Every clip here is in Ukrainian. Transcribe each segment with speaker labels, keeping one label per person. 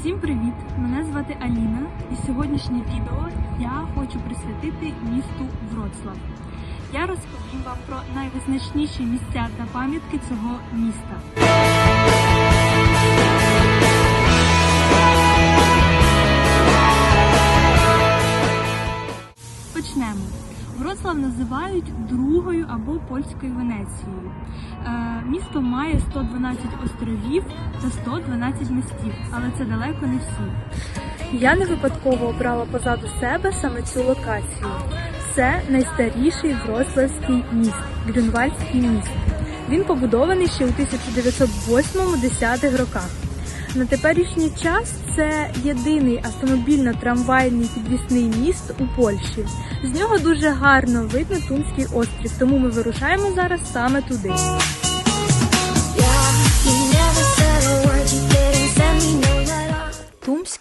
Speaker 1: Всім привіт! Мене звати Аліна, і сьогоднішнє відео я хочу присвятити місту Вроцлав. Я розповім вам про найвизначніші місця та пам'ятки цього міста. Почнемо. Вроцлав називають другою або польською Венецією. Е, місто має 112 островів та 112 містів, але це далеко не всі. Я не випадково обрала позаду себе саме цю локацію. Це найстаріший вроцлавський міст, Грюнвальдський міст. Він побудований ще у 1908-10 роках. На теперішній час це єдиний автомобільно-трамвайний підвісний міст у Польщі. З нього дуже гарно видно Тумський острів, тому ми вирушаємо зараз саме туди.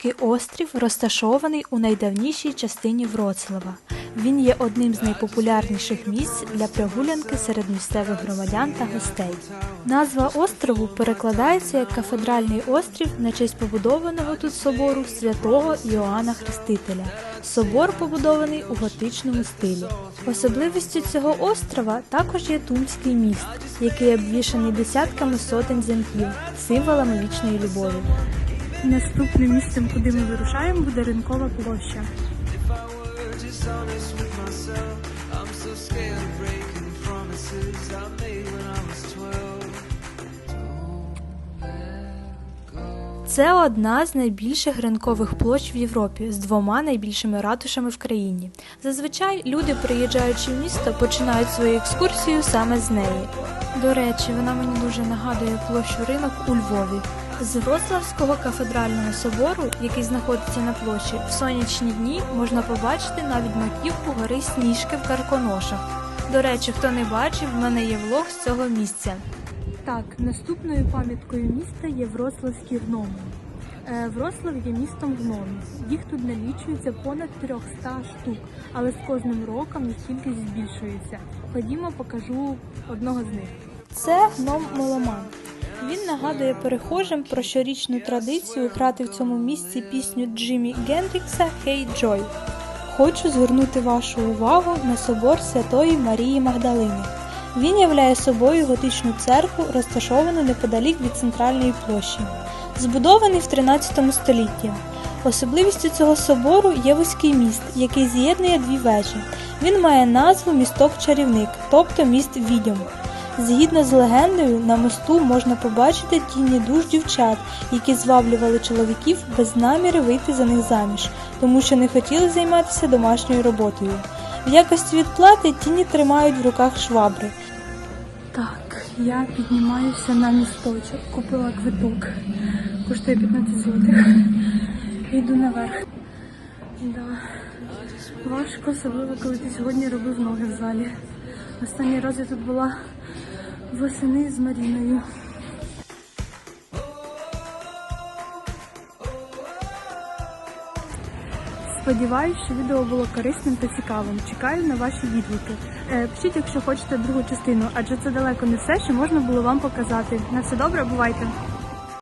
Speaker 2: Тумський острів розташований у найдавнішій частині Вроцлава. Він є одним з найпопулярніших місць для прогулянки серед місцевих громадян та гостей. Назва острову перекладається як кафедральний острів на честь побудованого тут собору святого Іоанна Хрестителя. Собор побудований у готичному стилі. Особливістю цього острова також є Тумський міст, який обвішаний десятками сотень замків, символами вічної любові.
Speaker 1: Наступним місцем, куди ми вирушаємо, буде ринкова площа.
Speaker 2: Це одна з найбільших ринкових площ в Європі з двома найбільшими ратушами в країні. Зазвичай люди, приїжджаючи в місто, починають свою екскурсію саме з неї. До речі, вона мені дуже нагадує площу ринок у Львові. З Вроцлавського кафедрального собору, який знаходиться на площі, в сонячні дні можна побачити навіть маківку гори Сніжки в Карконошах. До речі, хто не бачив, в мене є влог з цього місця.
Speaker 1: Так, наступною пам'яткою міста є Вроцлавські гноми. Вроцлав є містом гномів. Їх тут налічується понад 300 штук, але з кожним роком їх кількість збільшується. Ходімо, покажу одного з них.
Speaker 2: Це гном Меломан. Нагадує перехожим про щорічну традицію грати в цьому місці пісню Джиммі Гендрікса «Hey Joy». Хочу звернути вашу увагу на собор Святої Марії Магдалини. Він являє собою готичну церкву, розташовану неподалік від центральної площі. Збудований в 13 столітті. Особливістю цього собору є вузький міст, який з'єднує дві вежі. Він має назву місток-чарівник, тобто міст відьом. Згідно з легендою, на мосту можна побачити тіні душ дівчат, які зваблювали чоловіків без наміри вийти за них заміж, тому що не хотіли займатися домашньою роботою. В якості відплати тіні тримають в руках швабри.
Speaker 1: Так, я піднімаюся на місточок, купила квиток. Коштує 15 злотих. Йду наверх. Да. Важко, особливо, коли ти сьогодні робив ноги в залі. Останній раз я тут була восени з Маріною. Сподіваюсь, що відео було корисним та цікавим. Чекаю на ваші відгуки. Е, Пишіть, якщо хочете другу частину, адже це далеко не все, що можна було вам показати. На все добре, бувайте!